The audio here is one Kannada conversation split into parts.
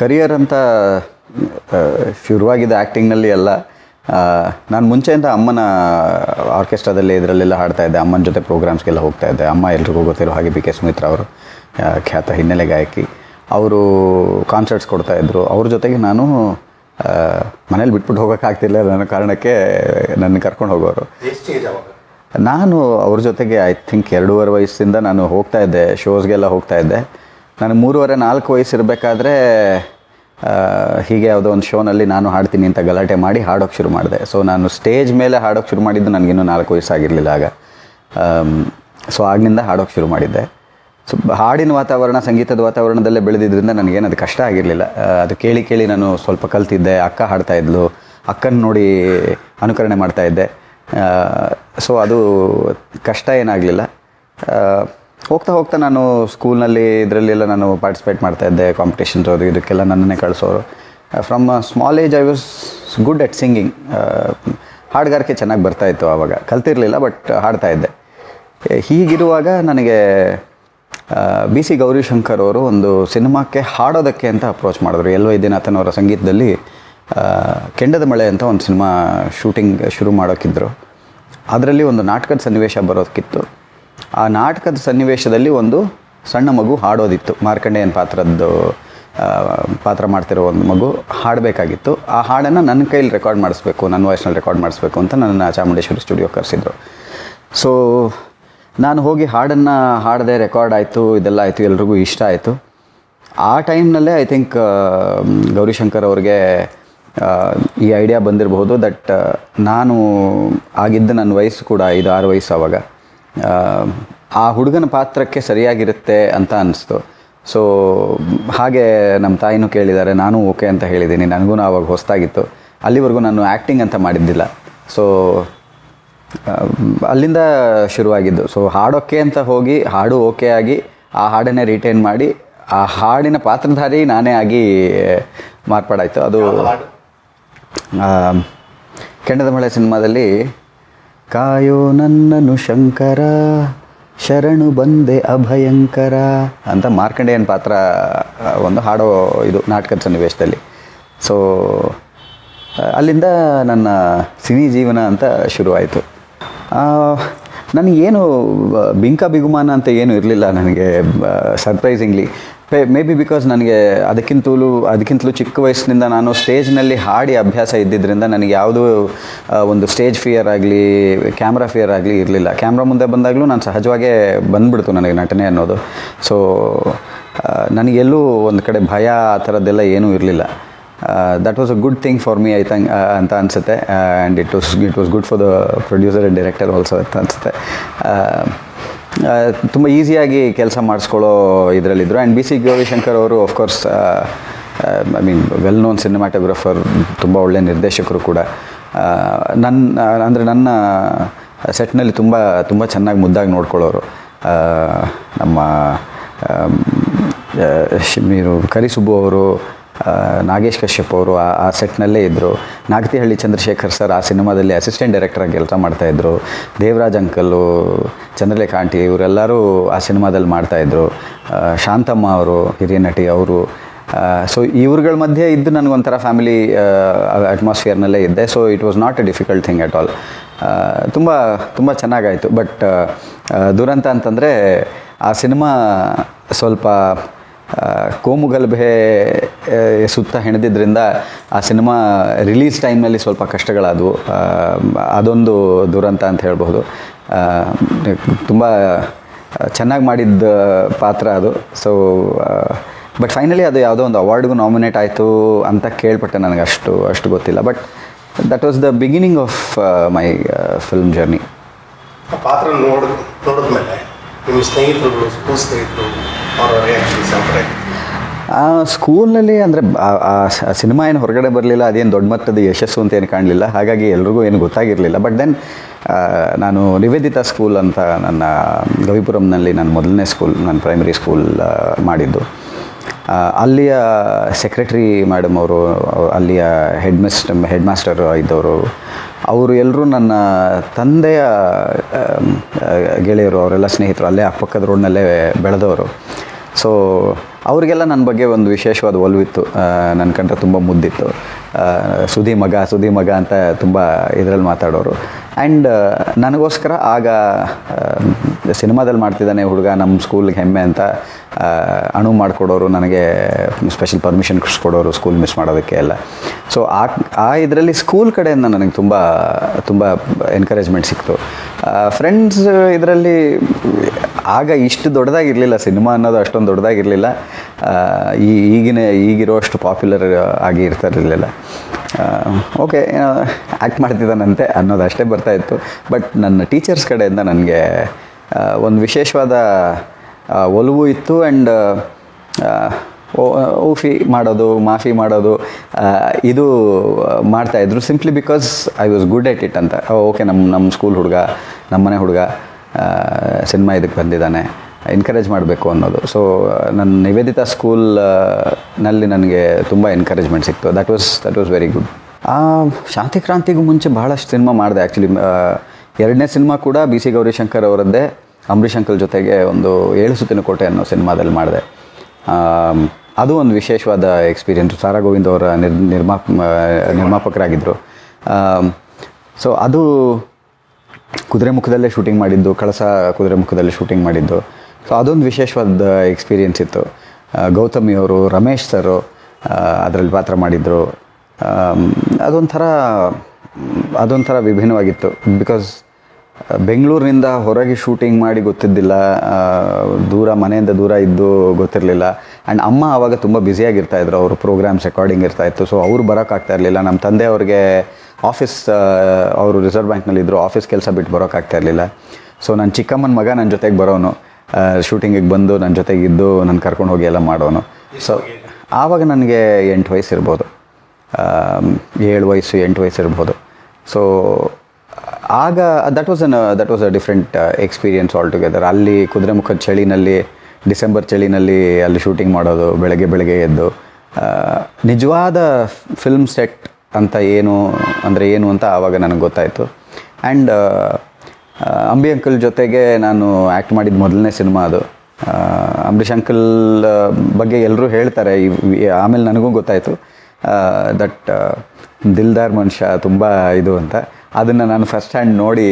ಕರಿಯರ್ ಅಂತ ಶುರುವಾಗಿದ್ದ ಆ್ಯಕ್ಟಿಂಗ್ನಲ್ಲಿ ಎಲ್ಲ. ನಾನು ಮುಂಚೆಯಿಂದ ಅಮ್ಮನ ಆರ್ಕೆಸ್ಟ್ರಾದಲ್ಲಿ ಇದರಲ್ಲೆಲ್ಲ ಹಾಡ್ತಾ ಇದ್ದೆ. ಅಮ್ಮನ ಜೊತೆ ಪ್ರೋಗ್ರಾಮ್ಸ್ಗೆಲ್ಲ ಹೋಗ್ತಾ ಇದ್ದೆ. ಅಮ್ಮ ಎಲ್ರಿಗೂ ಗೊತ್ತಿರೋ ಹಾಗೆ ಬಿ ಕೆ ಸುಮಿತ್ರ ಅವರು ಖ್ಯಾತ ಹಿನ್ನೆಲೆ ಗಾಯಕಿ. ಅವರು ಕಾನ್ಸರ್ಟ್ಸ್ ಕೊಡ್ತಾಯಿದ್ರು ಅವ್ರ ಜೊತೆಗೆ ನಾನು ಮನೇಲಿ ಬಿಟ್ಬಿಟ್ಟು ಹೋಗೋಕ್ಕಾಗ್ತಿಲ್ಲ ನನ್ನ ಕಾರಣಕ್ಕೆ ನನ್ನ ಕರ್ಕೊಂಡು ಹೋಗೋರು. ನಾನು ಅವ್ರ ಜೊತೆಗೆ ಐ ಥಿಂಕ್ ಎರಡೂವರೆ ವಯಸ್ಸಿಂದ ನಾನು ಹೋಗ್ತಾ ಇದ್ದೆ. ಶೋಸ್ಗೆಲ್ಲ ಹೋಗ್ತಾ ಇದ್ದೆ. ನಾನು ಮೂರುವರೆ, ನಾಲ್ಕು ವಯಸ್ಸಿರಬೇಕಾದ್ರೆ ಹೀಗೆ ಯಾವುದೋ ಒಂದು ಶೋನಲ್ಲಿ ನಾನು ಹಾಡ್ತೀನಿ ಅಂತ ಗಲಾಟೆ ಮಾಡಿ ಹಾಡೋಕ್ಕೆ ಶುರು ಮಾಡಿದೆ. ಸೊ ನಾನು ಸ್ಟೇಜ್ ಮೇಲೆ ಹಾಡೋಕ್ಕೆ ಶುರು ಮಾಡಿದ್ದು ನನಗಿನ್ನೂ ನಾಲ್ಕು ವಯಸ್ಸಾಗಿರಲಿಲ್ಲ ಆಗ. ಸೊ ಆಗಿನಿಂದ ಹಾಡೋಕ್ಕೆ ಶುರು ಮಾಡಿದ್ದೆ. ಸೊ ಹಾಡಿನ ವಾತಾವರಣ, ಸಂಗೀತದ ವಾತಾವರಣದಲ್ಲೇ ಬೆಳೆದಿದ್ದರಿಂದ ನನಗೇನು ಅದು ಕಷ್ಟ ಆಗಿರಲಿಲ್ಲ. ಅದು ಕೇಳಿ ಕೇಳಿ ನಾನು ಸ್ವಲ್ಪ ಕಲ್ತಿದ್ದೆ, ಅಕ್ಕ ಹಾಡ್ತಾಯಿದ್ಲು ಅಕ್ಕನ ನೋಡಿ ಅನುಕರಣೆ ಮಾಡ್ತಾಯಿದ್ದೆ ಸೊ ಅದು ಕಷ್ಟ ಏನಾಗಲಿಲ್ಲ. ಹೋಗ್ತಾ ಹೋಗ್ತಾ ನಾನು ಸ್ಕೂಲ್ನಲ್ಲಿ ಇದರಲ್ಲೆಲ್ಲ ನಾನು ಪಾರ್ಟಿಸಿಪೇಟ್ ಮಾಡ್ತಾ ಇದ್ದೆ ಕಾಂಪಿಟೇಷನ್ ಅದು ಇದಕ್ಕೆಲ್ಲ ನನ್ನನ್ನೇ ಕಳಿಸೋರು. From small age I was good at singing ಹಾಡುಗಾರಿಕೆ ಚೆನ್ನಾಗಿ ಬರ್ತಾಯಿತ್ತು ಆವಾಗ. ಕಲ್ತಿರಲಿಲ್ಲ ಬಟ್ ಹಾಡ್ತಾ ಇದ್ದೆ. ಹೀಗಿರುವಾಗ ನನಗೆ ಬಿ ಸಿ ಗೌರಿಶಂಕರ್ ಅವರು ಒಂದು ಸಿನಿಮಾಕ್ಕೆ ಹಾಡೋದಕ್ಕೆ ಅಂತ ಅಪ್ರೋಚ್ ಮಾಡಿದ್ರು. ಎಲ್ ವೈದ್ಯನಾಥನ್ ಅವರ ಸಂಗೀತದಲ್ಲಿ ಕೆಂಡದ ಮಳೆ ಅಂತ ಒಂದು ಸಿನಿಮಾ ಶೂಟಿಂಗ್ ಶುರು ಮಾಡೋಕ್ಕಿದ್ರು. ಅದರಲ್ಲಿ ಒಂದು ನಾಟಕದ ಸನ್ನಿವೇಶ ಬರೋದಕ್ಕಿತ್ತು ಆ ನಾಟಕದ ಸನ್ನಿವೇಶದಲ್ಲಿ ಒಂದು ಸಣ್ಣ ಮಗು ಹಾಡೋದಿತ್ತು. ಮಾರ್ಕಂಡೇಯನ್ ಪಾತ್ರದ್ದು ಪಾತ್ರ ಮಾಡ್ತಿರೋ ಒಂದು ಮಗು ಹಾಡಬೇಕಾಗಿತ್ತು. ಆ ಹಾಡನ್ನು ನನ್ನ ಕೈಲಿ ರೆಕಾರ್ಡ್ ಮಾಡಿಸ್ಬೇಕು, ನನ್ನ ವಾಯ್ಸ್ನಲ್ಲಿ ರೆಕಾರ್ಡ್ ಮಾಡಿಸ್ಬೇಕು ಅಂತ ನನ್ನ ಚಾಮುಂಡೇಶ್ವರಿ ಸ್ಟುಡಿಯೋ ಕರೆಸಿದ್ರು. ಸೊ ನಾನು ಹೋಗಿ ಹಾಡನ್ನು ಹಾಡದೆ ರೆಕಾರ್ಡ್ ಆಯಿತು, ಇದೆಲ್ಲ ಆಯಿತು, ಎಲ್ರಿಗೂ ಇಷ್ಟ ಆಯಿತು. ಆ ಟೈಮ್ನಲ್ಲೇ ಐ ಥಿಂಕ್ ಗೌರಿಶಂಕರ್ ಅವ್ರಿಗೆ ಈ ಐಡಿಯಾ ಬಂದಿರಬಹುದು ದಟ್ ನಾನು ಆಗಿದ್ದ ನನ್ನ ವಯಸ್ಸು ಕೂಡ ಐದು, ಆರು ವಯಸ್ಸು ಆವಾಗ. ಆ, ಹುಡುಗನ ಪಾತ್ರಕ್ಕೆ ಸರಿಯಾಗಿರುತ್ತೆ ಅಂತ ಅನಿಸ್ತು. ಸೊ ಹಾಗೆ ನಮ್ಮ ತಾಯಿನೂ ಕೇಳಿದ್ದಾರೆ ನಾನು ಓಕೆ ಅಂತ ಹೇಳಿದ್ದೀನಿ ನನಗೂ ಆವಾಗ ಹೊಸ್ತಾಗಿತ್ತು ಅಲ್ಲಿವರೆಗೂ ನಾನು ಆ್ಯಕ್ಟಿಂಗ್ ಅಂತ ಮಾಡಿದ್ದಿಲ್ಲ. ಸೊ ಅಲ್ಲಿಂದ ಶುರುವಾಗಿದ್ದು. ಸೊ ಹಾಡೋಕ್ಕೆ ಅಂತ ಹೋಗಿ ಹಾಡು ಓಕೆ ಆಗಿ ಆ ಹಾಡನ್ನೇ ರಿಟೈನ್ ಮಾಡಿ ಆ ಹಾಡಿನ ಪಾತ್ರಧಾರಿ ನಾನೇ ಆಗಿ ಮಾರ್ಪಾಡಾಯಿತು. ಅದು ಕೆಂಡದ ಮಳೆ ಸಿನಿಮಾದಲ್ಲಿ ಕಾಯೋ ನನ್ನನು ಶಂಕರ, ಶರಣು ಬಂದೆ ಅಭಯಂಕರ ಅಂತ ಮಾರ್ಕಂಡೇಯನ್ ಪಾತ್ರ ಒಂದು ಹಾಡೋ ಇದು ನಾಟಕದ ಸನ್ನಿವೇಶದಲ್ಲಿ. ಸೊ ಅಲ್ಲಿಂದ ನನ್ನ ಸಿನಿ ಜೀವನ ಅಂತ ಶುರುವಾಯಿತು. ನನಗೇನು ಬಿಂಕ ಬಿಗುಮಾನ ಅಂತ ಏನು ಇರಲಿಲ್ಲ ನನಗೆ ಸರ್ಪ್ರೈಸಿಂಗ್ಲಿ ಮೇ ಬಿ ಬಿಕಾಸ್ ನನಗೆ ಅದಕ್ಕಿಂತಲೂ ಅದಕ್ಕಿಂತಲೂ ಚಿಕ್ಕ ವಯಸ್ಸಿನಿಂದ ನಾನು ಸ್ಟೇಜ್ನಲ್ಲಿ ಹಾಡಿ ಅಭ್ಯಾಸ ಇದ್ದಿದ್ದರಿಂದ ನನಗೆ ಯಾವುದೂ ಒಂದು ಸ್ಟೇಜ್ ಫಿಯರ್ ಆಗಲಿ, ಕ್ಯಾಮ್ರಾ ಫಿಯರ್ ಆಗಲಿ ಇರಲಿಲ್ಲ. ಕ್ಯಾಮ್ರಾ ಮುಂದೆ ಬಂದಾಗಲೂ ನಾನು ಸಹಜವಾಗೇ ಬಂದ್ಬಿಡ್ತು ನನಗೆ ನಟನೆ ಅನ್ನೋದು. ಸೊ ನನಗೆಲ್ಲೂ ಒಂದು ಕಡೆ ಭಯ ಆ ಥರದ್ದೆಲ್ಲ ಏನೂ ಇರಲಿಲ್ಲ. That was a good thing for me I think ಅಂತ ಅನಿಸುತ್ತೆ. And it was it was good for the producer and director also ಅಂತ ಅನಿಸುತ್ತೆ. ತುಂಬ ಈಸಿಯಾಗಿ ಕೆಲಸ ಮಾಡಿಸ್ಕೊಳ್ಳೋ ಇದರಲ್ಲಿದ್ದರು ಆ್ಯಂಡ್ ಬಿ ಸಿ ಗೌರಿಶಂಕರ್ ಅವರು of course I mean well known cinematographer ತುಂಬ ಒಳ್ಳೆಯ ನಿರ್ದೇಶಕರು ಕೂಡ. ನನ್ನ ಅಂದರೆ ನನ್ನ ಸೆಟ್ನಲ್ಲಿ ತುಂಬ ತುಂಬ ಚೆನ್ನಾಗಿ ಮುದ್ದಾಗಿ ನೋಡ್ಕೊಳ್ಳೋರು. ನಮ್ಮ ಶಿಮೀರು, ಕರಿಸುಬ್ಬು ಅವರು ನಾಗೇಶ್ ಕಶ್ಯಪ್ ಅವರು ಆ ಆ ಸೆಟ್ನಲ್ಲೇ ಇದ್ದರು ನಾಗತಿಹಳ್ಳಿ ಚಂದ್ರಶೇಖರ್ ಸರ್ ಆ ಸಿನಿಮಾದಲ್ಲಿ ಅಸಿಸ್ಟೆಂಟ್ ಡೈರೆಕ್ಟರಾಗಿ ಕೆಲಸ ಮಾಡ್ತಾಯಿದ್ರು ದೇವರಾಜ್ ಅಂಕಲ್ಲು ಚಂದ್ರಲೇಖ ಆಂಟಿ ಇವರೆಲ್ಲರೂ ಆ ಸಿನಿಮಾದಲ್ಲಿ ಮಾಡ್ತಾಯಿದ್ರು ಶಾಂತಮ್ಮ ಅವರು, ಹಿರಿಯ ನಟಿ ಅವರು. ಸೊ ಇವ್ರುಗಳ ಮಧ್ಯೆ ಇದ್ದು ನನಗೊಂಥರ ಫ್ಯಾಮಿಲಿ ಅಟ್ಮಾಸ್ಫಿಯರ್ನಲ್ಲೇ ಇದ್ದೆ. So it was not a difficult thing at all ತುಂಬ ತುಂಬ ಚೆನ್ನಾಗಾಯಿತು. ಬಟ್ ದುರಂತ ಅಂತಂದರೆ ಆ ಸಿನಿಮಾ ಸ್ವಲ್ಪ ಆ, ಕೋಮುಗಲಭೆ ಆ, ಸುತ್ತ ಹೆಣೆದಿದ್ದರಿಂದ ಆ ಸಿನಿಮಾ ರಿಲೀಸ್ ಟೈಮ್ನಲ್ಲಿ ಸ್ವಲ್ಪ ಕಷ್ಟಗಳಾದವು. ಅದೊಂದು ದುರಂತ ಅಂತ ಹೇಳ್ಬೋದು ತುಂಬ ಚೆನ್ನಾಗಿ ಮಾಡಿದ್ದ ಪಾತ್ರ ಅದು. ಸೊ ಬಟ್ ಫೈನಲಿ ಅದು ಯಾವುದೋ ಒಂದು ಅವಾರ್ಡ್ಗೂ ನಾಮಿನೇಟ್ ಆಯಿತು ಅಂತ ಕೇಳ್ಪಟ್ಟೆ ನನಗೆ ಅಷ್ಟು ಅಷ್ಟು ಗೊತ್ತಿಲ್ಲ. But that was the beginning of my film journey ಪಾತ್ರ ಪಾತ್ರ ನೋಡಿದ ನೋಡಿದ್ಮೇಲೆ ನಿಮ್ಮ ಸ್ನೇಹಿತರು ಸ್ಕೂಲ್ ಸ್ನೇಹಿತರು ಸ್ಕೂಲ್ನಲ್ಲಿ ಅಂದರೆ ಸಿನಿಮಾ ಏನು ಹೊರಗಡೆ ಬರಲಿಲ್ಲ, ಅದೇನು ದೊಡ್ಡ ಮಟ್ಟದ ಯಶಸ್ಸು ಅಂತ ಏನು ಕಾಣಲಿಲ್ಲ. ಹಾಗಾಗಿ ಎಲ್ರಿಗೂ ಏನು ಗೊತ್ತಾಗಿರಲಿಲ್ಲ. ಬಟ್ ದೆನ್ ನಾನು ನಿವೇದಿತಾ ಸ್ಕೂಲ್ ಅಂತ ನನ್ನ ಗವಿಪುರಂನಲ್ಲಿ ನನ್ನ ಮೊದಲನೇ ಸ್ಕೂಲ್ ನನ್ನ ಪ್ರೈಮರಿ ಸ್ಕೂಲ್ ಮಾಡಿದ್ದು. ಅಲ್ಲಿಯ ಸೆಕ್ರೆಟ್ರಿ ಮೇಡಮ್ ಅವರು, ಅಲ್ಲಿಯ ಹೆಡ್ ಮಿಸ್ಟರ್ ಹೆಡ್ ಮಾಸ್ಟರ್ ಇದ್ದವರು ಅವರು ಎಲ್ಲರೂ ನನ್ನ ತಂದೆಯ ಗೆಳೆಯರು, ಅವರೆಲ್ಲ ಸ್ನೇಹಿತರು, ಅಲ್ಲೇ ಅಕ್ಕಪಕ್ಕದ ರೋಡ್ನಲ್ಲೇ ಬೆಳೆದವರು. ಸೊ ಅವರಿಗೆಲ್ಲ ನನ್ನ ಬಗ್ಗೆ ಒಂದು ವಿಶೇಷವಾದ ಒಲವಿತ್ತು. ನನ್ನ ಕಂಡ್ರೆ ತುಂಬ ಮುದ್ದಿತ್ತು. ಸುದಿ ಮಗ ಸುದಿ ಮಗ ಅಂತ ತುಂಬ ಇದರಲ್ಲಿ ಮಾತಾಡೋರು. ಆ್ಯಂಡ್ ನನಗೋಸ್ಕರ ಆಗ ಸಿನಿಮಾದಲ್ಲಿ ಮಾಡ್ತಿದ್ದಾನೆ ಹುಡುಗ ನಮ್ಮ ಸ್ಕೂಲ್ಗೆ ಹೆಮ್ಮೆ ಅಂತ ಅಣು ಮಾಡಿಕೊಡೋರು, ನನಗೆ ಸ್ಪೆಷಲ್ ಪರ್ಮಿಷನ್ ಕೊಡೋರು ಸ್ಕೂಲ್ ಮಿಸ್ ಮಾಡೋದಕ್ಕೆ ಎಲ್ಲ. ಸೊ ಆ ಆ ಇದರಲ್ಲಿ ಸ್ಕೂಲ್ ಕಡೆಯಿಂದ ನನಗೆ ತುಂಬ ತುಂಬ ಎನ್ಕರೇಜ್ಮೆಂಟ್ ಸಿಕ್ತು. ಫ್ರೆಂಡ್ಸ್ ಇದರಲ್ಲಿ ಆಗ ಇಷ್ಟು ದೊಡ್ಡದಾಗಿರಲಿಲ್ಲ, ಸಿನಿಮಾ ಅನ್ನೋದು ಅಷ್ಟೊಂದು ದೊಡ್ಡದಾಗಿರಲಿಲ್ಲ. ಈ ಈಗಿನ ಈಗಿರೋಷ್ಟು ಪಾಪ್ಯುಲರ್ ಆಗಿ ಇರ್ತಾರಿರಲಿಲ್ಲ ಓಕೆ ಆ್ಯಕ್ಟ್ ಮಾಡ್ತಿದ್ದಾನಂತೆ ಅನ್ನೋದು ಅಷ್ಟೇ ಬರ್ತಾಯಿತ್ತು ಬಟ್ ನನ್ನ ಟೀಚರ್ಸ್ ಕಡೆಯಿಂದ ನನಗೆ ಒಂದು ವಿಶೇಷವಾದ ಒಲವು ಇತ್ತು ಆ್ಯಂಡ್ ಊಫಿ ಮಾಡೋದು, ಮಾಫಿ ಮಾಡೋದು ಇದು ಮಾಡ್ತಾಯಿದ್ರು simply because I was good at it ಅಂತ. ಓಕೆ ನಮ್ಮ ನಮ್ಮ ಸ್ಕೂಲ್ ಹುಡುಗ ನಮ್ಮನೆ ಹುಡುಗ ಸಿನಿಮಾ ಇದಕ್ಕೆ ಬಂದಿದ್ದಾನೆ. ಎನ್ಕರೇಜ್ ಮಾಡಬೇಕು ಅನ್ನೋದು. ಸೊ ನನ್ನ ನಿವೇದಿತಾ ಸ್ಕೂಲ್ನಲ್ಲಿ ನನಗೆ ತುಂಬ ಎನ್ಕರೇಜ್ಮೆಂಟ್ ಸಿಕ್ತು. That was that was very good Shanti ಕ್ರಾಂತಿಗೂ ಮುಂಚೆ ಭಾಳಷ್ಟು ಸಿನಿಮಾ ಮಾಡಿದೆ ಆ್ಯಕ್ಚುಲಿ ಎರಡನೇ ಸಿನಿಮಾ ಕೂಡ ಬಿ ಸಿ ಗೌರಿಶಂಕರ್ ಅವರದ್ದೇ. ಅಂಬರೀಷ್ ಅಂಕಲ್ ಜೊತೆಗೆ ಒಂದು ಏಳು ಸುತ್ತಿನ ಕೋಟೆ ಅನ್ನೋ ಸಿನಿಮಾದಲ್ಲಿ ಮಾಡಿದೆ. ಅದು ಒಂದು ವಿಶೇಷವಾದ ಎಕ್ಸ್ಪೀರಿಯೆನ್ಸ್ ಸಾರಾ ಗೋವಿಂದ್ ಅವರ ನಿರ್ ನಿರ್ಮಾಪ ನಿರ್ಮಾಪಕರಾಗಿದ್ದರು ಸೊ ಅದು ಕುದುರೆಮುಖದಲ್ಲೇ ಶೂಟಿಂಗ್ ಮಾಡಿದ್ದು, ಕಳಸ ಕುದುರೆಮುಖದಲ್ಲಿ ಶೂಟಿಂಗ್ ಮಾಡಿದ್ದು. ಸೊ ಅದೊಂದು ವಿಶೇಷವಾದ ಎಕ್ಸ್ಪೀರಿಯೆನ್ಸ್ ಇತ್ತು. ಗೌತಮಿ ಅವರು, ರಮೇಶ್ ಸರು ಅದರಲ್ಲಿ ಪಾತ್ರ ಮಾಡಿದರು. ಅದೊಂಥರ ಅದೊಂಥರ ವಿಭಿನ್ನವಾಗಿತ್ತು. ಬಿಕಾಸ್ ಬೆಂಗಳೂರಿನಿಂದ ಹೊರಗೆ ಶೂಟಿಂಗ್ ಮಾಡಿ ಗೊತ್ತಿದ್ದಿಲ್ಲ. ದೂರ, ಮನೆಯಿಂದ ದೂರ ಇದ್ದು ಗೊತ್ತಿರಲಿಲ್ಲ. ಆ್ಯಂಡ್ ಅಮ್ಮ ಆವಾಗ ತುಂಬ ಬ್ಯುಸಿಯಾಗಿರ್ತಾಯಿದ್ರು ಅವರು ಪ್ರೋಗ್ರಾಮ್ಸ್ ರೆಕಾರ್ಡಿಂಗ್ ಇರ್ತಾಯಿತ್ತು ಸೊ ಅವರು ಬರೋಕ್ಕಾಗ್ತಾ ಇರಲಿಲ್ಲ. ನಮ್ಮ ತಂದೆ ಅವ್ರಿಗೆ ಆಫೀಸ್ ಅವರು ರಿಸರ್ವ್ ಬ್ಯಾಂಕ್ನಲ್ಲಿದ್ದರು ಆಫೀಸ್ ಕೆಲಸ ಬಿಟ್ಟು ಬರೋಕ್ಕಾಗ್ತಾ ಇರಲಿಲ್ಲ. ಸೊ ನನ್ನ ಚಿಕ್ಕಮ್ಮನ ಮಗ ನನ್ನ ಜೊತೆಗೆ ಬರೋನು. ಶೂಟಿಂಗಿಗೆ ಬಂದು ನನ್ನ ಜೊತೆಗಿದ್ದು ನಾನು ಕರ್ಕೊಂಡು ಹೋಗಿ ಎಲ್ಲ ಮಾಡೋನು. ಸೊ ಆವಾಗ ನನಗೆ ಎಂಟು ವಯಸ್ಸು ಇರ್ಬೋದು ಏಳು ವಯಸ್ಸು ಎಂಟು ವಯಸ್ಸು ಇರ್ಬೋದು ಸೊ ಆಗ that was an that was a different experience all together ಅಲ್ಲಿ ಕುದುರೆಮುಖದ ಚಳಿನಲ್ಲಿ ಡಿಸೆಂಬರ್ ಚಳಿನಲ್ಲಿ ಅಲ್ಲಿ ಶೂಟಿಂಗ್ ಮಾಡೋದು ಬೆಳಗ್ಗೆ ಬೆಳಗ್ಗೆ ಎದ್ದು ನಿಜವಾದ ಫಿಲ್ಮ್ ಸೆಟ್ ಅಂತ ಏನು ಅಂದರೆ ಏನು ಅಂತ ಆವಾಗ ನನಗೆ ಗೊತ್ತಾಯಿತು. ಆ್ಯಂಡ್ ಅಂಬಿ ಅಂಕಲ್ ಜೊತೆಗೆ ನಾನು ಆ್ಯಕ್ಟ್ ಮಾಡಿದ ಮೊದಲನೇ ಸಿನಿಮಾ ಅದು. ಅಂಬರೀಷ್ ಅಂಕಲ್ ಬಗ್ಗೆ ಎಲ್ಲರೂ ಹೇಳ್ತಾರೆ. ಆಮೇಲೆ ನನಗೂ ಗೊತ್ತಾಯಿತು. ದಟ್ ದಿಲ್ದಾರ್ ಮನುಷ್ಯ ತುಂಬ ಇದು ಅಂತ. ಅದನ್ನು ನಾನು ಫಸ್ಟ್ ಹ್ಯಾಂಡ್ ನೋಡಿ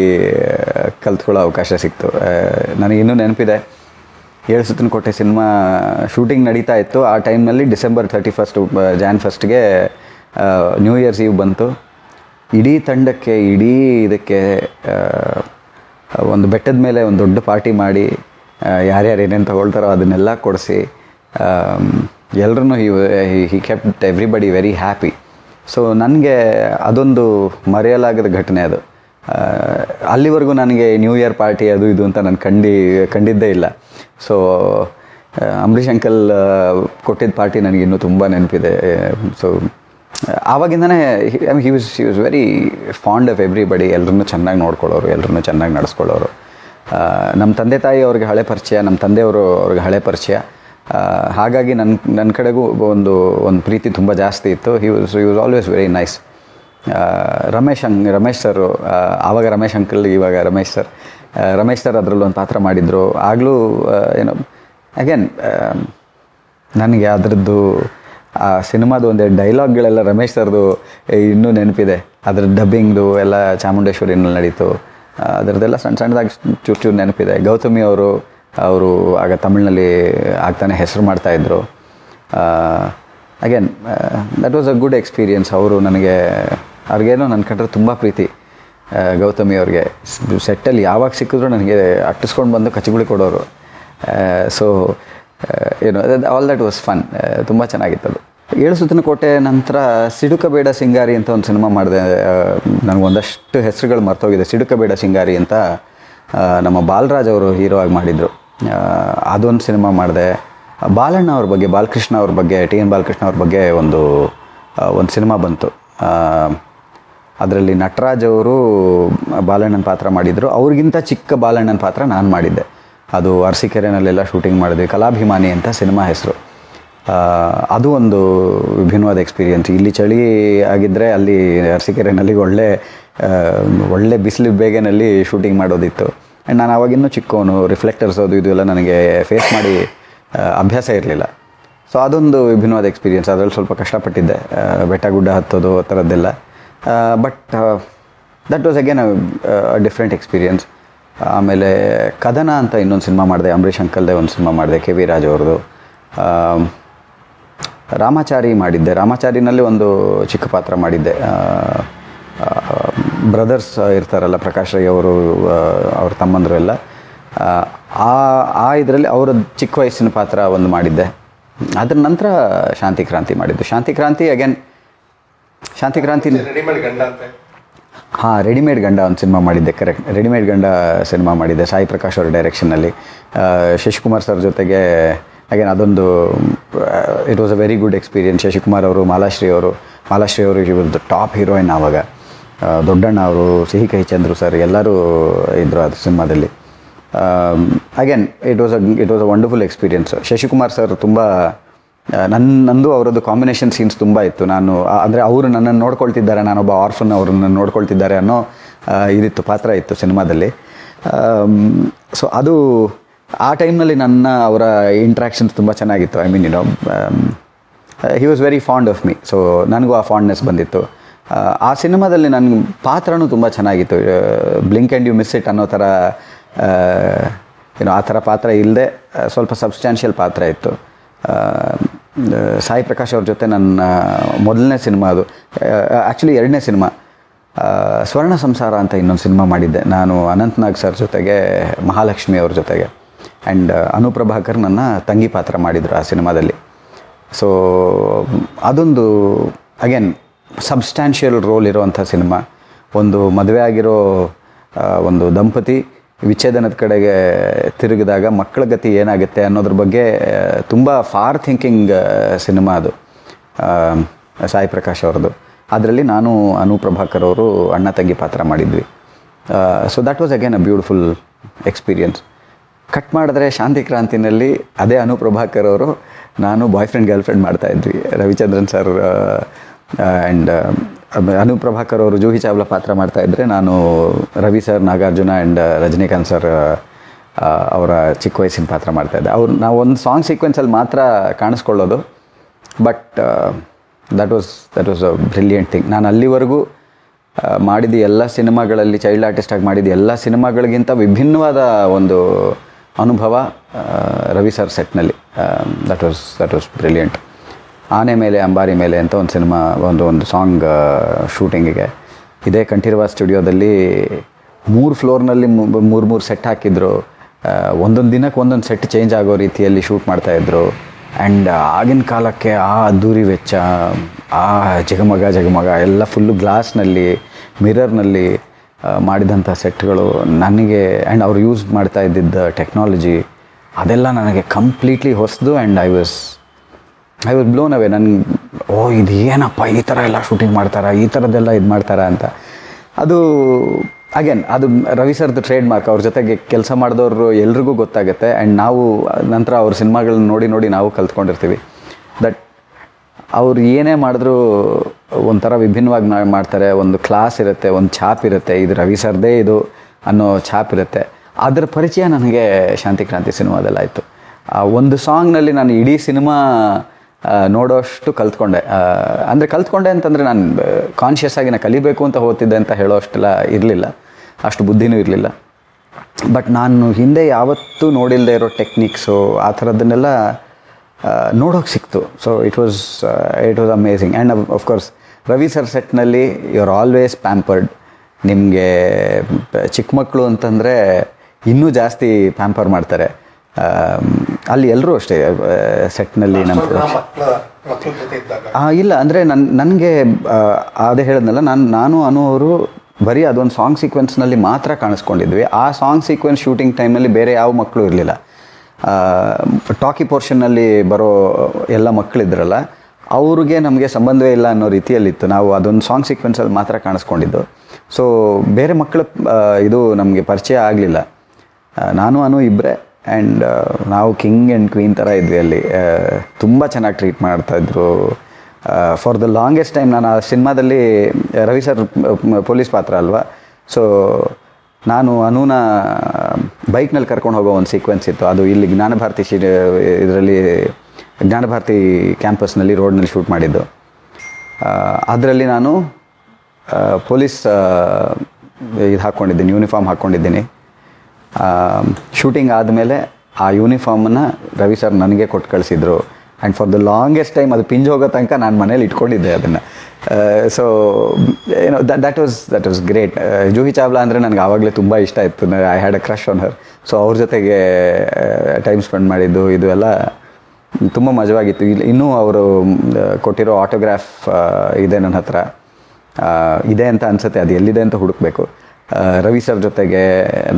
ಕಲ್ತ್ಕೊಳ್ಳೋ ಅವಕಾಶ ಸಿಕ್ತು. ನನಗಿನ್ನೂ ನೆನಪಿದೆ. ಏಳು ಸುತ್ತಿನ ಕೋಟೆ ಸಿನಿಮಾ ಶೂಟಿಂಗ್ ನಡೀತಾ ಇತ್ತು. ಆ ಟೈಮ್ನಲ್ಲಿ ಡಿಸೆಂಬರ್ ತರ್ಟಿ ಫಸ್ಟ್ ಜಾನ್ ಫಸ್ಟ್ಗೆ ನ್ಯೂ ಇಯರ್ಸ್ ಈವ್ ಬಂತು. ಇಡೀ ತಂಡಕ್ಕೆ, ಇಡೀ ಇದಕ್ಕೆ ಒಂದು ಬೆಟ್ಟದ ಮೇಲೆ ಒಂದು ದೊಡ್ಡ ಪಾರ್ಟಿ ಮಾಡಿ ಯಾರ್ಯಾರು ಏನೇನು ತಗೊಳ್ತಾರೋ ಅದನ್ನೆಲ್ಲ ಕೊಡಿಸಿ ಎಲ್ಲರೂ he kept everybody very happy so ನನಗೆ ಅದೊಂದು ಮರೆಯಲಾಗದ ಘಟನೆ ಅದು. ಅಲ್ಲಿವರೆಗೂ ನನಗೆ ನ್ಯೂ ಇಯರ್ ಪಾರ್ಟಿ ಅದು ಇದು ಅಂತ ನಾನು ಕಂಡಿ, ಕಂಡಿದ್ದೇ ಇಲ್ಲ. ಸೊ ಅಂಬರೀಶ್ ಅಂಕಲ್ ಕೊಟ್ಟಿದ್ದ ಪಾರ್ಟಿ ನನಗೆ ಇನ್ನೂ ತುಂಬ ನೆನಪಿದೆ. So ಆವಾಗಿಂದನೇ he was he was very fond of everybody ಎಲ್ಲರನ್ನೂ ಚೆನ್ನಾಗಿ ನೋಡ್ಕೊಳ್ಳೋರು ಎಲ್ಲರನ್ನೂ ಚೆನ್ನಾಗಿ ನಡೆಸ್ಕೊಳ್ಳೋರು. ನಮ್ಮ ತಂದೆ ತಾಯಿ ಅವ್ರಿಗೆ ಹಳೆ ಪರಿಚಯ ನಮ್ಮ ತಂದೆಯವರು ಅವ್ರಿಗೆ ಹಳೆ ಪರಿಚಯ. ಹಾಗಾಗಿ ನನ್ನ ನನ್ನ ಕಡೆಗೂ ಒಂದು ಒಂದು ಪ್ರೀತಿ ತುಂಬ ಜಾಸ್ತಿ ಇತ್ತು. He was he was always very nice Ramesh ಅಂಗ್, ರಮೇಶ್ ಸರ್ ಆವಾಗ ರಮೇಶ್ ಅಂಕಲ್, ಇವಾಗ ರಮೇಶ್ ಸರ್. ರಮೇಶ್ ಸರ್ ಅದರಲ್ಲೂ ಒಂದು ಪಾತ್ರ ಮಾಡಿದರು. ಆಗಲೂ ಏನೋ ಅಗೇನ್ ನನಗೆ ಅದರದ್ದು ಆ ಸಿನಿಮಾದ ಒಂದೇ ಡೈಲಾಗ್ಗಳೆಲ್ಲ ರಮೇಶ್ ಸರ್ದು ಇನ್ನೂ ನೆನಪಿದೆ. ಅದ್ರ ಡಬ್ಬಿಂಗ್ದು ಎಲ್ಲ ಚಾಮುಂಡೇಶ್ವರಿನಲ್ಲಿ ನಡೀತು. ಅದರದ್ದೆಲ್ಲ ಸಣ್ಣ ಸಣ್ಣದಾಗಿ ಚೂರು ಚೂರು ನೆನಪಿದೆ. ಗೌತಮಿ ಅವರು ಅವರು ಆಗ ತಮಿಳಿನಲ್ಲಿ ಆಗ್ತಾನೆ ಹೆಸರು ಮಾಡ್ತಾಯಿದ್ರು again that was a good experience ಅವರು ನನಗೆ, ಅವ್ರಿಗೇನೋ ನನ್ನ ಕಂಡ್ರೆ ತುಂಬ ಪ್ರೀತಿ ಗೌತಮಿ ಅವ್ರಿಗೆ. ಸೆಟ್ಟಲ್ಲಿ ಯಾವಾಗ ಸಿಕ್ಕಿದ್ರು ನನಗೆ ಅಟ್ಟಿಸ್ಕೊಂಡು ಬಂದು ಕಚ್ಗುಳಿ ಕೊಡೋರು. ಸೊ ಏನು ಆಲ್ ದಟ್ ವಾಸ್ ಫನ್ ತುಂಬ ಚೆನ್ನಾಗಿತ್ತು ಅದು. ಏಳು ಸುತ್ತಿನ ಕೋಟೆ ನಂತರ ಸಿಡುಕಬೇಡ ಸಿಂಗಾರಿ ಅಂತ ಒಂದು ಸಿನಿಮಾ ಮಾಡಿದೆ. ನನಗೊಂದಷ್ಟು ಹೆಸರುಗಳು ಮರ್ತೋಗಿದೆ. ಸಿಡುಕಬೇಡ ಸಿಂಗಾರಿ ಅಂತ ನಮ್ಮ ಬಾಲರಾಜ್ ಅವರು ಹೀರೋ ಆಗಿ ಮಾಡಿದರು. ಅದೊಂದು ಸಿನಿಮಾ ಮಾಡಿದೆ. ಬಾಲಣ್ಣ ಅವ್ರ ಬಗ್ಗೆ, ಬಾಲಕೃಷ್ಣ ಅವ್ರ ಬಗ್ಗೆ, ಟಿ ಎನ್ ಬಾಲಕೃಷ್ಣ ಅವ್ರ ಬಗ್ಗೆ ಒಂದು ಒಂದು ಸಿನಿಮಾ ಬಂತು. ಅದರಲ್ಲಿ ನಟರಾಜ್ ಅವರು ಬಾಲಣ್ಣನ ಪಾತ್ರ ಮಾಡಿದರು. ಅವ್ರಿಗಿಂತ ಚಿಕ್ಕ ಬಾಲಣ್ಣನ ಪಾತ್ರ ನಾನು ಮಾಡಿದ್ದೆ. ಅದು ಅರಸೀಕೆರೆನಲ್ಲೆಲ್ಲ ಶೂಟಿಂಗ್ ಮಾಡಿದ್ವಿ ಕಲಾಭಿಮಾನಿ ಅಂತ ಸಿನಿಮಾ ಹೆಸರು. ಅದು ಒಂದು ವಿಭಿನ್ನವಾದ ಎಕ್ಸ್ಪೀರಿಯನ್ಸ್ ಇಲ್ಲಿ ಚಳಿ ಆಗಿದ್ದರೆ ಅಲ್ಲಿ ಅರಸೀಕೆರೆನಲ್ಲಿ ಒಳ್ಳೆ ಒಳ್ಳೆ ಬಿಸಿಲು ಬೇಗನಲ್ಲಿ ಶೂಟಿಂಗ್ ಮಾಡೋದಿತ್ತು. ಆ್ಯಂಡ್ ನಾನು ಆವಾಗಿನ್ನೂ ಚಿಕ್ಕವನು ರಿಫ್ಲೆಕ್ಟರ್ಸ್ ಅದು ಇದು ಎಲ್ಲ ನನಗೆ ಫೇಸ್ ಮಾಡಿ ಅಭ್ಯಾಸ ಇರಲಿಲ್ಲ. ಸೊ ಅದೊಂದು ವಿಭಿನ್ನವಾದ ಎಕ್ಸ್ಪೀರಿಯನ್ಸ್ ಅದರಲ್ಲಿ ಸ್ವಲ್ಪ ಕಷ್ಟಪಟ್ಟಿದ್ದೆ. ಬೆಟ್ಟ ಗುಡ್ಡ ಹತ್ತೋದು, ಆ ಥರದ್ದೆಲ್ಲ. But that was again different experience ಆಮೇಲೆ ಕದನ ಅಂತ ಇನ್ನೊಂದು ಸಿನಿಮಾ ಮಾಡಿದೆ ಅಂಬರೀಷ್ ಅಂಕಲ್ದೇ ಒಂದು ಸಿನಿಮಾ ಮಾಡಿದೆ ಕೆ ವಿ ರಾಜ್ ಅವ್ರದ್ದು. ರಾಮಾಚಾರಿ ಮಾಡಿದ್ದೆ. ರಾಮಾಚಾರಿನಲ್ಲಿ ಒಂದು ಚಿಕ್ಕ ಪಾತ್ರ ಮಾಡಿದ್ದೆ. ಬ್ರದರ್ಸ್ ಇರ್ತಾರಲ್ಲ ಪ್ರಕಾಶ್ ರೈ ಅವರು ಅವ್ರ ತಮ್ಮಂದರು ಎಲ್ಲ ಆ, ಆ ಇದರಲ್ಲಿ ಅವರ ಚಿಕ್ಕ ವಯಸ್ಸಿನ ಪಾತ್ರ ಒಂದು ಮಾಡಿದ್ದೆ. ಅದರ ನಂತರ ಶಾಂತಿ ಕ್ರಾಂತಿ ಮಾಡಿದ್ದು. ಶಾಂತಿ ಕ್ರಾಂತಿ ಅಗೇನ್ ಶಾಂತಿ ಕ್ರಾಂತಿ ಹಾಂ ರೆಡಿಮೇಡ್ ಗಂಡ ಒಂದು ಸಿನಿಮಾ ಮಾಡಿದ್ದೆ ಕರೆಕ್ಟ್ ರೆಡಿಮೇಡ್ ಗಂಡ ಸಿನಿಮಾ ಮಾಡಿದ್ದೆ, ಸಾಯಿ ಪ್ರಕಾಶ್ ಅವರ ಡೈರೆಕ್ಷನಲ್ಲಿ ಶಶಿಕುಮಾರ್ ಸರ್ ಜೊತೆಗೆ ಅಗೇನ್ ಅದೊಂದು it was a very good experience Shashikumar ಅವರು, ಮಾಲಾಶ್ರೀ ಅವರು ಮಾಲಾಶ್ರೀ ಅವರು ಇವ್ರದ್ದು ಟಾಪ್ ಹೀರೋಯಿನ್ ಆವಾಗ. ದೊಡ್ಡಣ್ಣ ಅವರು, ಸಿಹಿ ಕಹಿ ಚಂದ್ರು ಸರ್ ಎಲ್ಲರೂ ಇದ್ದರು ಅದು ಸಿನಿಮಾದಲ್ಲಿ. Again it was a it was a wonderful experience Shashikumar sir ತುಂಬ ನನ್ನ ನಂದು ಅವರದ್ದು ಕಾಂಬಿನೇಷನ್ ಸೀನ್ಸ್ ತುಂಬ ಇತ್ತು. ನಾನು ಅಂದರೆ ಅವರು ನನ್ನನ್ನು ನೋಡ್ಕೊಳ್ತಿದ್ದಾರೆ ನಾನೊಬ್ಬ ಆರ್ಫನ್ ಅವರನ್ನು ನೋಡ್ಕೊಳ್ತಿದ್ದಾರೆ ಅನ್ನೋ ಇದಿತ್ತು ಪಾತ್ರ ಇತ್ತು ಸಿನಿಮಾದಲ್ಲಿ. ಸೊ ಅದು ಆ ಟೈಮ್ನಲ್ಲಿ ನನ್ನ ಅವರ ಇಂಟ್ರ್ಯಾಕ್ಷನ್ಸ್ ತುಂಬ ಚೆನ್ನಾಗಿತ್ತು. I mean you know he was very fond of me so ನನಗೂ ಆ ಫಾಂಡ್ನೆಸ್ ಬಂದಿತ್ತು. ಆ, ಸಿನಿಮಾದಲ್ಲಿ ನನ್ನ ಪಾತ್ರನೂ ತುಂಬ ಚೆನ್ನಾಗಿತ್ತು. Blink and you miss it ಅನ್ನೋ ಥರ ಏನೋ ಆ ಥರ ಪಾತ್ರ ಇಲ್ಲದೆ ಸ್ವಲ್ಪ ಸಬ್ಸ್ಟ್ಯಾನ್ಷಿಯಲ್ ಪಾತ್ರ ಇತ್ತು. ಸಾಯಿ ಪ್ರಕಾಶ್ ಅವ್ರ ಜೊತೆ ನನ್ನ ಮೊದಲನೇ ಸಿನಿಮಾ ಅದು. ಆ್ಯಕ್ಚುಲಿ ಎರಡನೇ ಸಿನಿಮಾ. ಸ್ವರ್ಣ ಸಂಸಾರ ಅಂತ ಇನ್ನೊಂದು ಸಿನಿಮಾ ಮಾಡಿದ್ದೆ. ನಾನು ಅನಂತ್ನಾಗ್ ಸರ್ ಜೊತೆಗೆ, ಮಹಾಲಕ್ಷ್ಮಿ ಅವ್ರ ಜೊತೆಗೆ. ಆ್ಯಂಡ್ ಅನುಪ್ರಭಾಕರ್ ನನ್ನ ತಂಗಿ ಪಾತ್ರ ಮಾಡಿದರು ಆ ಸಿನಿಮಾದಲ್ಲಿ. ಸೊ ಅದೊಂದು ಅಗೇನ್ ಸಬ್ಸ್ಟ್ಯಾನ್ಷಿಯಲ್ ರೋಲ್ ಇರುವಂಥ ಸಿನಿಮಾ. ಒಂದು ಮದುವೆ ಆಗಿರೋ ಒಂದು ದಂಪತಿ ವಿಚ್ಛೇದನದ ಕಡೆಗೆ ತಿರುಗಿದಾಗ ಮಕ್ಕಳ ಗತಿ ಏನಾಗುತ್ತೆ ಅನ್ನೋದ್ರ ಬಗ್ಗೆ ತುಂಬ ಫಾರ್ ಥಿಂಕಿಂಗ್ ಸಿನಿಮಾ ಅದು ಸಾಯಿ ಪ್ರಕಾಶ್ ಅವ್ರದ್ದು. ಅದರಲ್ಲಿ ನಾನು ಅನುಪ್ರಭಾಕರ್ ಅವರು ಅಣ್ಣ ತಂಗಿ ಪಾತ್ರ ಮಾಡಿದ್ವಿ. So that was again a beautiful experience cut ಮಾಡಿದ್ರೆ ಶಾಂತಿ ಕ್ರಾಂತಿನಲ್ಲಿ ಅದೇ ಅನುಪ್ರಭಾಕರ್ ಅವರು ನಾನು ಬಾಯ್ ಫ್ರೆಂಡ್ ಗರ್ಲ್ ಫ್ರೆಂಡ್ ಮಾಡ್ತಾಯಿದ್ವಿ ರವಿಚಂದ್ರನ್ ಸರ್ ಆ್ಯಂಡ್ ಅನುಪ್ರಭಾಕರ್ ಅವರು ಜೂಹಿ ಚಾವ್ಲಾ ಪಾತ್ರ ಮಾಡ್ತಾ ಇದ್ದರೆ ನಾನು Ravi sir, Nagarjuna and Rajinikanth sir ಅವರ ಚಿಕ್ಕ ವಯಸ್ಸಿನ ಪಾತ್ರ ಮಾಡ್ತಾ ಇದ್ದೆ. ಅವ್ರು ನಾವು ಒಂದು ಸಾಂಗ್ ಸೀಕ್ವೆನ್ಸಲ್ಲಿ ಮಾತ್ರ ಕಾಣಿಸ್ಕೊಳ್ಳೋದು. But that was that was a brilliant thing ನಾನು ಅಲ್ಲಿವರೆಗೂ ಮಾಡಿದ ಎಲ್ಲ ಸಿನಿಮಾಗಳಲ್ಲಿ ಚೈಲ್ಡ್ ಆರ್ಟಿಸ್ಟಾಗಿ ಮಾಡಿದ ಎಲ್ಲ ಸಿನಿಮಾಗಳಿಗಿಂತ ವಿಭಿನ್ನವಾದ ಒಂದು ಅನುಭವ ರವಿ ಸರ್ ಸೆಟ್ನಲ್ಲಿ that was that was brilliant ಆನೆ ಮೇಲೆ, ಅಂಬಾರಿ ಮೇಲೆ ಅಂತ ಒಂದು ಸಿನಿಮಾ, ಒಂದು ಒಂದು ಸಾಂಗ್ ಶೂಟಿಂಗಿಗೆ ಇದೇ ಕಂಠೀರವ ಸ್ಟುಡಿಯೋದಲ್ಲಿ ಮೂರು ಫ್ಲೋರ್ನಲ್ಲಿ ಮೂರು ಮೂರು ಸೆಟ್ ಹಾಕಿದ್ರು. ಒಂದೊಂದು ದಿನಕ್ಕೆ ಒಂದೊಂದು ಸೆಟ್ ಚೇಂಜ್ ಆಗೋ ರೀತಿಯಲ್ಲಿ ಶೂಟ್ ಮಾಡ್ತಾಯಿದ್ರು ಆ್ಯಂಡ್ ಆಗಿನ ಕಾಲಕ್ಕೆ ಆ ಅದ್ದೂರಿ ವೆಚ್ಚ, ಆ ಜಗಮಗ ಜಗಮಗ, ಎಲ್ಲ ಫುಲ್ಲು ಗ್ಲಾಸ್ನಲ್ಲಿ ಮಿರರ್ನಲ್ಲಿ ಮಾಡಿದಂಥ ಸೆಟ್ಗಳು ನನಗೆ ಆ್ಯಂಡ್ ಅವ್ರು ಯೂಸ್ ಮಾಡ್ತಾ ಇದ್ದಿದ್ದ ಟೆಕ್ನಾಲಜಿ ಅದೆಲ್ಲ ನನಗೆ ಕಂಪ್ಲೀಟ್ಲಿ ಹೊಸದು and I was I was blown away ನನ್ಗೆ, ಓ, ಇದು ಏನಪ್ಪ? ಈ ಥರ ಎಲ್ಲ ಶೂಟಿಂಗ್ ಮಾಡ್ತಾರಾ? ಈ ಥರದ್ದೆಲ್ಲ ಇದು ಮಾಡ್ತಾರಾ? ಅಂತ. ಅದು ಅಗೇನ್ ಅದು ರವಿ ಸರ್ದು ಟ್ರೇಡ್ ಮಾರ್ಕ್ ಅವ್ರ ಜೊತೆಗೆ ಕೆಲಸ ಮಾಡಿದವರು ಎಲ್ರಿಗೂ ಗೊತ್ತಾಗುತ್ತೆ. ಆ್ಯಂಡ್ ನಾವು, ನಂತರ ಅವ್ರ ಸಿನಿಮಾಗಳನ್ನ ನೋಡಿ ನೋಡಿ ನಾವು ಕಲ್ತ್ಕೊಂಡಿರ್ತೀವಿ. ದಟ್ ಅವ್ರು ಏನೇ ಮಾಡಿದ್ರೂ ಒಂಥರ ವಿಭಿನ್ನವಾಗಿ ನಾವು ಮಾಡ್ತಾರೆ. ಒಂದು ಕ್ಲಾಸ್ ಇರುತ್ತೆ, ಒಂದು ಛಾಪ್ ಇರುತ್ತೆ. ಇದು ರವಿ ಸರ್ದೇ ಇದು ಅನ್ನೋ ಛಾಪ್ ಇರುತ್ತೆ. ಅದರ ಪರಿಚಯ ನನಗೆ ಶಾಂತಿ ಕ್ರಾಂತಿ ಸಿನಿಮಾದಲ್ಲಾಯಿತು ಆ ಒಂದು ಸಾಂಗ್ನಲ್ಲಿ ನಾನು ಇಡೀ ಸಿನಿಮಾ ನೋಡೋಷ್ಟು ಕಲ್ತ್ಕೊಂಡೆ. ಅಂದರೆ ಕಲ್ತ್ಕೊಂಡೆ ಅಂತಂದರೆ ನಾನು ಕಾನ್ಷಿಯಸ್ ಆಗಿ ನಾನು ಕಲಿಬೇಕು ಅಂತ ಓದ್ತಿದ್ದೆ ಅಂತ ಹೇಳೋ ಅಷ್ಟೆಲ್ಲ ಇರಲಿಲ್ಲ. ಅಷ್ಟು ಬುದ್ಧಿನೂ ಇರಲಿಲ್ಲ. ಬಟ್ ನಾನು ಹಿಂದೆ ಯಾವತ್ತೂ ನೋಡಿಲ್ಲದೆ ಇರೋ ಟೆಕ್ನಿಕ್ಸು ಆ ಥರದ್ದನ್ನೆಲ್ಲ ನೋಡೋಕೆ ಸಿಕ್ತು. So it was it was amazing and of course Ravi sir ಸೆಟ್ನಲ್ಲಿ ಯು ಆರ್ ಆಲ್ವೇಸ್ ಪ್ಯಾಂಪರ್ಡ್ ನಿಮಗೆ ಚಿಕ್ಕ ಮಕ್ಕಳು ಅಂತಂದರೆ ಇನ್ನೂ ಜಾಸ್ತಿ ಪ್ಯಾಂಪರ್ ಮಾಡ್ತಾರೆ. ಅಲ್ಲಿ ಎಲ್ಲರೂ ಅಷ್ಟೇ ಸೆಟ್ನಲ್ಲಿ ನಮ್ಮ ಇಲ್ಲ ಅಂದರೆ ನನ್ನ ನನಗೆ ಅದೇ ಹೇಳಿದ್ನಲ್ಲ ನಾನು ನಾನು ಅನು ಅವರು ಬರೀ ಅದೊಂದು ಸಾಂಗ್ ಸೀಕ್ವೆನ್ಸ್ನಲ್ಲಿ ಮಾತ್ರ ಕಾಣಿಸ್ಕೊಂಡಿದ್ವಿ. ಆ ಸಾಂಗ್ ಸೀಕ್ವೆನ್ಸ್ ಶೂಟಿಂಗ್ ಟೈಮಲ್ಲಿ ಬೇರೆ ಯಾವ ಮಕ್ಕಳು ಇರಲಿಲ್ಲ. ಟಾಕಿ ಪೋರ್ಷನ್ನಲ್ಲಿ ಬರೋ ಎಲ್ಲ ಮಕ್ಕಳಿದ್ರಲ್ಲ ಅವ್ರಿಗೆ ನಮಗೆ ಸಂಬಂಧವೇ ಇಲ್ಲ ಅನ್ನೋ ರೀತಿಯಲ್ಲಿತ್ತು. ನಾವು ಅದೊಂದು ಸಾಂಗ್ ಸೀಕ್ವೆನ್ಸಲ್ಲಿ ಮಾತ್ರ ಕಾಣಿಸ್ಕೊಂಡಿದ್ದು. ಸೊ ಬೇರೆ ಮಕ್ಕಳ ಇದು ನಮಗೆ ಪರಿಚಯ ಆಗಲಿಲ್ಲ. ನಾನು ಅನು ಇಬ್ಬರೇ ಆ್ಯಂಡ್ ನಾವು ಕಿಂಗ್ ಆ್ಯಂಡ್ ಕ್ವೀನ್ ಥರ ಇದ್ವಿ ಅಲ್ಲಿ. ತುಂಬ ಚೆನ್ನಾಗಿ ಟ್ರೀಟ್ ಮಾಡ್ತಾಯಿದ್ರು ಫಾರ್ ದ ಲಾಂಗೆಸ್ಟ್ ಟೈಮ್ ನಾನು ಆ ಸಿನಿಮಾದಲ್ಲಿ ರವಿ ಸರ್ ಪೊಲೀಸ್ ಪಾತ್ರ ಅಲ್ವಾ? ಸೊ ನಾನು ಅನೂನ ಬೈಕ್ನಲ್ಲಿ ಕರ್ಕೊಂಡು ಹೋಗೋ ಒಂದು ಸೀಕ್ವೆನ್ಸ್ ಇತ್ತು. ಅದು ಇಲ್ಲಿ ಜ್ಞಾನಭಾರತಿ ಶಿ ಇದರಲ್ಲಿ, ಜ್ಞಾನಭಾರತಿ ಕ್ಯಾಂಪಸ್ನಲ್ಲಿ ರೋಡ್ನಲ್ಲಿ ಶೂಟ್ ಮಾಡಿದ್ದು. ಅದರಲ್ಲಿ ನಾನು ಪೊಲೀಸ್ ಇದು ಹಾಕ್ಕೊಂಡಿದ್ದೀನಿ ಯೂನಿಫಾರ್ಮ್ ಹಾಕ್ಕೊಂಡಿದ್ದೀನಿ ಶೂಟಿಂಗ್ ಆದಮೇಲೆ ಆ ಯೂನಿಫಾರ್ಮನ್ನು ರವಿ ಸರ್ ನನಗೆ ಕೊಟ್ಟು ಕಳಿಸಿದ್ರು. And for the longest time ಅದು ಪಿಂಜ್ ಹೋಗೋ ತನಕ ನಾನು ಮನೇಲಿ ಇಟ್ಕೊಂಡಿದ್ದೆ ಅದನ್ನು. ಸೊ ಏನೋ that that was that was great Juhi Chawla ಅಂದರೆ ನನಗೆ ಆವಾಗಲೇ ತುಂಬ ಇಷ್ಟ ಇತ್ತು. I had a crush on her so ಅವ್ರ ಜೊತೆಗೆ ಟೈಮ್ ಸ್ಪೆಂಡ್ ಮಾಡಿದ್ದು, ಇದು ಎಲ್ಲ ತುಂಬ ಮಜವಾಗಿತ್ತು. ಇಲ್ಲಿ ಇನ್ನೂ ಅವರು ಕೊಟ್ಟಿರೋ ಆಟೋಗ್ರಾಫ್ ಇದೆ ನನ್ನ ಹತ್ರ. ಇದೆ ಅಂತ ಅನ್ಸುತ್ತೆ. ಅದು ಎಲ್ಲಿದೆ ಅಂತ ಹುಡುಕ್ಬೇಕು. ರವಿ ಸರ್ ಜೊತೆಗೆ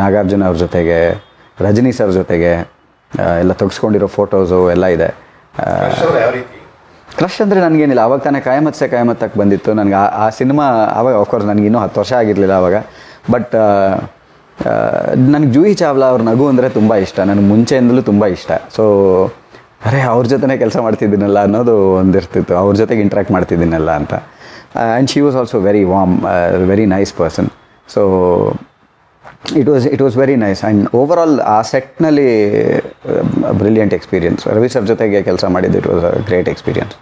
ನಾಗಾರ್ಜುನ ಅವ್ರ ಜೊತೆಗೆ ರಜನಿ ಸರ್ ಜೊತೆಗೆ ಎಲ್ಲ ತೆಗೆಸ್ಕೊಂಡಿರೋ ಫೋಟೋಸು ಎಲ್ಲ ಇದೆ. ಕ್ರಶ್ ಅಂದ್ರೆ ನನಗೇನಿಲ್ಲ ಅವಾಗ ತಾನೇ ಕಾಯಮತ್ ಸೆ ಕಾಯಮತ್ ತಕ್ಕ ಬಂದಿತ್ತು. ನನಗೆ ಆ ಆ ಸಿನಿಮಾ ಆವಾಗ ಆಫ್ಕೋರ್ಸ್ ನನಗೆ ಇನ್ನೂ ಹತ್ತು ವರ್ಷ ಆಗಿರಲಿಲ್ಲ ಆವಾಗ ಬಟ್ ನನಗೆ ಜೂಹಿ ಚಾವ್ಲಾ ಅವ್ರ ನಗು ಅಂದರೆ ತುಂಬ ಇಷ್ಟ. ನನಗೆ ಮುಂಚೆಯಿಂದಲೂ ತುಂಬ ಇಷ್ಟ. ಸೊ ಅರೆ ಅವ್ರ ಜೊತೆನೇ ಕೆಲಸ ಮಾಡ್ತಿದ್ದೀನಲ್ಲ ಅನ್ನೋದು ಒಂದಿರ್ತಿತ್ತು. ಅವ್ರ ಜೊತೆಗೆ ಇಂಟ್ರ್ಯಾಕ್ಟ್ ಮಾಡ್ತಿದ್ದೀನಲ್ಲ ಅಂತ. And she was also very warm very nice person so it was it was very nice and overall ಆ ಸೆಟ್ನಲ್ಲಿ ಬ್ರಿಲಿಯಂಟ್ ಎಕ್ಸ್ಪೀರಿಯನ್ಸ್ ರವಿ ಸರ್ ಜೊತೆಗೆ ಕೆಲಸ ಮಾಡಿದ್ದು it was a great experience